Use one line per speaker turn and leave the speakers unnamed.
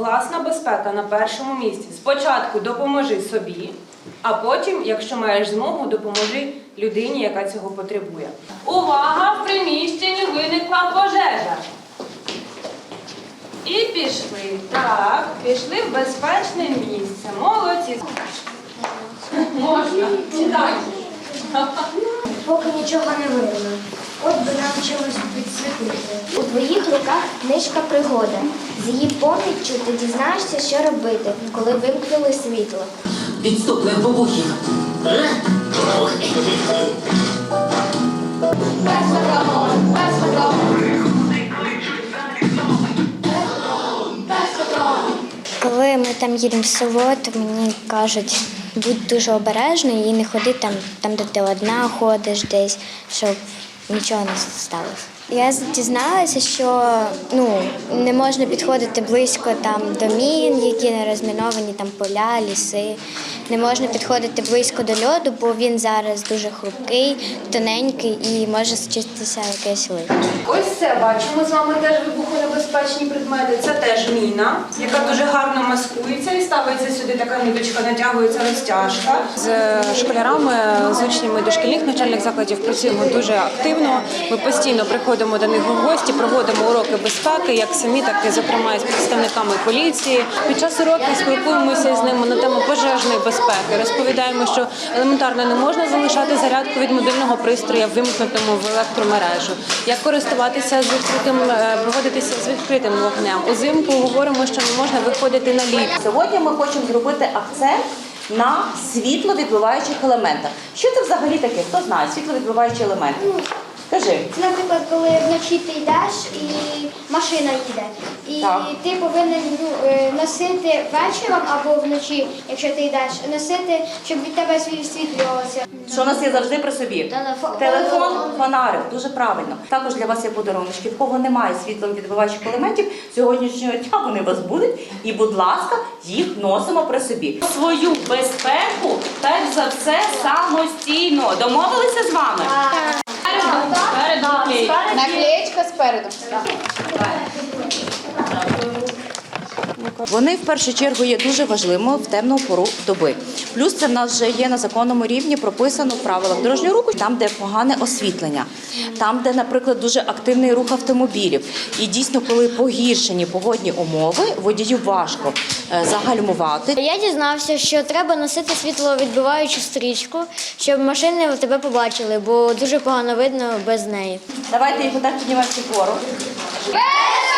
Власна безпека на першому місці. Спочатку допоможи собі, а потім, якщо маєш змогу, допоможи людині, яка цього потребує. Увага! В приміщенні виникла пожежа. І пішли. Так, пішли в безпечне місце. Молодці. Можна. Сідай.
Поки нічого не видно. От би нам чимось підсвітити. У твоїх руках книжка пригода. З її поміччю ти дізнаєшся, що робити, коли вимкнули світло.
Підступних вибухів.
Коли ми там їдемо в село, то мені кажуть, будь дуже обережний і не ходи там, там, де ти одна ходиш десь, щоб нічого не сталося. Я дізналася, що ну, не можна підходити близько там до мін, які не розміновані, там поля, ліси. Не можна підходити близько до льоду, бо він зараз дуже хрупкий, тоненький і може зчиститися якесь лихо.
Ось це бачимо з вами теж вибухонебезпечні предмети. Це теж міна, яка дуже гарно маскується і ставиться сюди така ниточка, натягується розтяжка. З школярами, з учнями дошкільних навчальних закладів працюємо дуже активно. Ми постійно приходимо до них у гості, проводимо уроки безпеки, як самі, так і зокрема з представниками поліції. Під час уроків спілкуємося з ними на тему пожежної безпеки. Розповідаємо, що елементарно не можна залишати зарядку від мобільного пристрою вимкнутому в електромережу. Як користуватися з відкритим, е, поводитися з відкритим вогнем. Узимку говоримо, що не можна виходити на лід.
Сьогодні ми хочемо зробити акцент на світловідбиваючих елементах. Що це взагалі таке? Хто знає світловідбиваючі елементи? Скажи.
Це, наприклад, коли вночі ти йдеш і машина їде, і
Так.
ти повинен ну, е, носити вечором або вночі, якщо ти йдеш, носити, щоб від тебе світ світлювалося.
Що у нас є завжди при собі?
Телефон.
Телефон, фонарик, дуже правильно. Також для вас є подарунки. В кого немає світловідбиваючих елементів, сьогоднішнього дня вони у вас будуть. І, будь ласка, їх носимо при собі. Свою безпеку, перш за все, самостійно. Домовилися з вами?
Наклеєчка спереду.
Вони в першу чергу є дуже важливими в темну пору доби. Плюс це в нас вже є на законному рівні прописано в правилах дорожнього руху, там, де погане освітлення, там, де, наприклад, дуже активний рух автомобілів. І дійсно, коли погіршені погодні умови, водію важко е, загальмувати.
Я дізнався, що треба носити світловідбиваючу стрічку, щоб машини тебе побачили, бо дуже погано видно без неї.
Давайте їх отак піднімаємо вгору.
Без